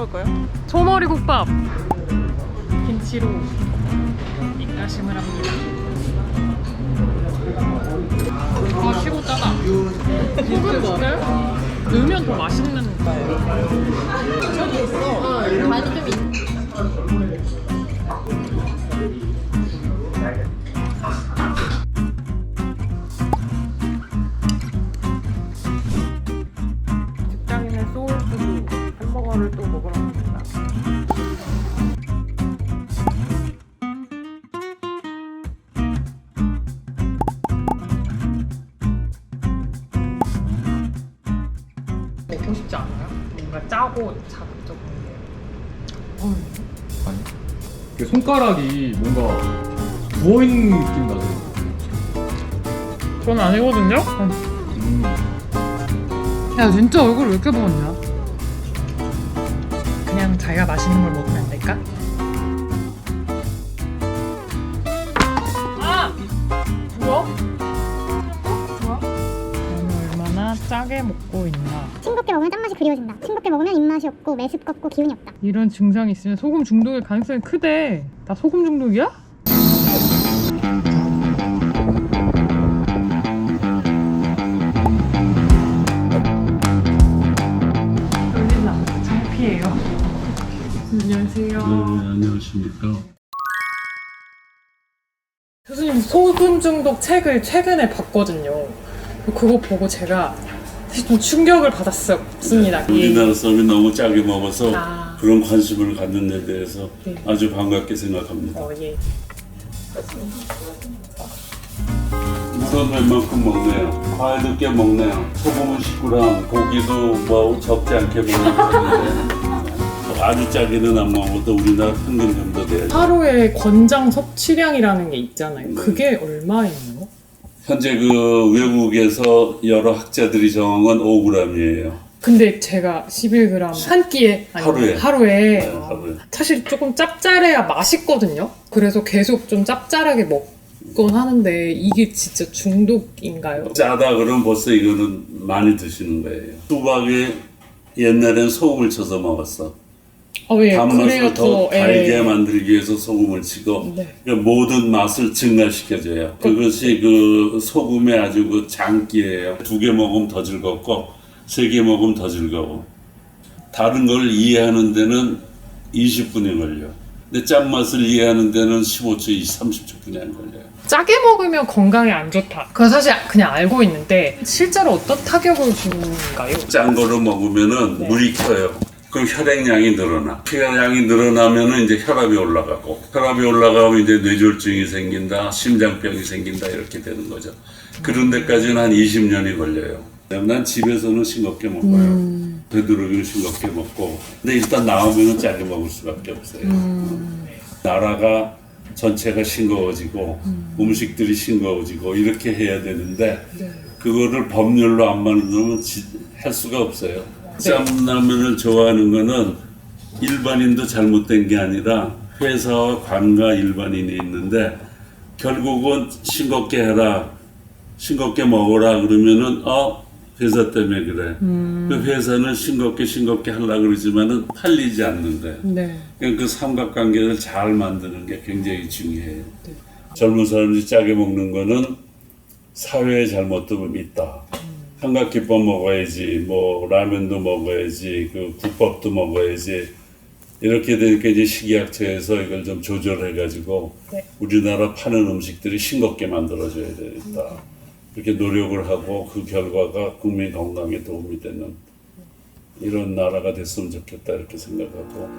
먹을까요? 소머리 국밥 김치로 입가심을 합니다. 아 시고 짜다. 소금 진짜요? 넣으면 더 맛있는 거예요. 간이 좀 있... 거를 또 먹으러 갑니다. 먹고 싶지 않아요? 뭔가 짜고 자극적인데. 아니. 그 손가락이 뭔가 부어있는 느낌 나죠. 전 아니거든요? 음. 야 진짜 얼굴 왜 이렇게 부었냐? 자기가 맛있는 걸 먹으면 안 될까? 아! 뭐야? 뭐야? 오늘 얼마나 짜게 먹고 있나 싱겁게 먹으면 짠맛이 그리워진다. 싱겁게 먹으면 입맛이 없고 매습껍고 기운이 없다. 이런 증상이 있으면 소금 중독일 가능성이 크대 나 소금 중독이야? 안녕하세요 네, 안녕하십니까. 교수님 소금 중독 책을 최근에 봤거든요. 그거 보고 제가 사실 좀 충격을 받았습니다. 우리나라 사람이 너무 짜게 먹어서 아. 그런 관심을 갖는 데 대해서 네. 아주 반갑게 생각합니다. 어, 예. 우선 웬만큼 먹네요. 과일도 꽤 먹네요. 소금은 10g, 고기도 뭐 적지 않게 먹는 편인데 뭐 아주 짜게는 안 먹어도 우리나라 평균 정도 돼야죠. 하루에 권장 섭취량이라는 게 있잖아요. 그게 얼마예요? 현재 그 외국에서 여러 학자들이 정한 건 5g이에요. 근데 제가 11g 한 끼에 아니, 하루에. 하루에 네, 어, 하루에. 사실 조금 짭짤해야 맛있거든요. 그래서 계속 좀 짭짤하게 먹곤 하는데 이게 진짜 중독인가요? 짜다 그러면 벌써 이거는 많이 드시는 거예요. 수박에 옛날엔 소금을 쳐서 먹었어. 아, 왜 그래야 단맛을 더더 달게 예. 만들기 위해서 소금을 치고 네. 그 모든 맛을 증가시켜줘요. 그것이 그 소금의 아주 그 장기예요. 두 개 먹으면 더 즐겁고 세 개 먹으면 더 즐거워. 다른 걸 이해하는 데는 20분이 걸려. 근데 짠맛을 이해하는 데는 15초, 20, 30초뿐이 안 걸려요. 짜게 먹으면 건강에 안 좋다. 그건 사실 그냥 알고 있는데 실제로 어떤 타격을 주는가요? 짠 거를 먹으면은 네. 물이 켜요. 그럼 혈액량이 늘어나. 혈액량이 늘어나면은 이제 혈압이 올라가고, 혈압이 올라가면 이제 뇌졸중이 생긴다, 심장병이 생긴다 이렇게 되는 거죠. 그런 데까지는 한 20년이 걸려요. 난 집에서는 싱겁게 먹어요. 음. 되도록이면 싱겁게 먹고, 근데 일단 나오면은 짜게 먹을 수밖에 없어요. 음. 나라가 전체가 싱거워지고 음. 식들이 싱거워지고 이렇게 해야 되는데 네. 그거를 법률로 안 만들면 지- 할 수가 없어요. 네. 짬라면을 좋아하는 거는 일반인도 잘못된 게 아니라 회사와 관가 일반인이 있는데 결국은 싱겁게 해라, 싱겁게 먹어라 그러면은 어 회사 때문에 그래. 음. 그 회사는 싱겁게 싱겁게 하려 그러지만은 팔리지 않는 거예요. 네. 그러니까 그 삼각관계를 잘 만드는 게 굉장히 중요해요. 네. 젊은 사람들이 짜게 먹는 거는 사회의 잘못도 있다. 삼각김밥 먹어야지, 뭐 라면도 먹어야지, 그 국밥도 먹어야지. 이렇게 되니까 이제 식이학처에서 이걸 좀 조절해가지고 네. 우리나라 파는 음식들이 싱겁게 만들어줘야 되겠다. 그렇게 노력을 하고 그 결과가 국민 건강에 도움이 되는 이런 나라가 됐으면 좋겠다 이렇게 생각하고.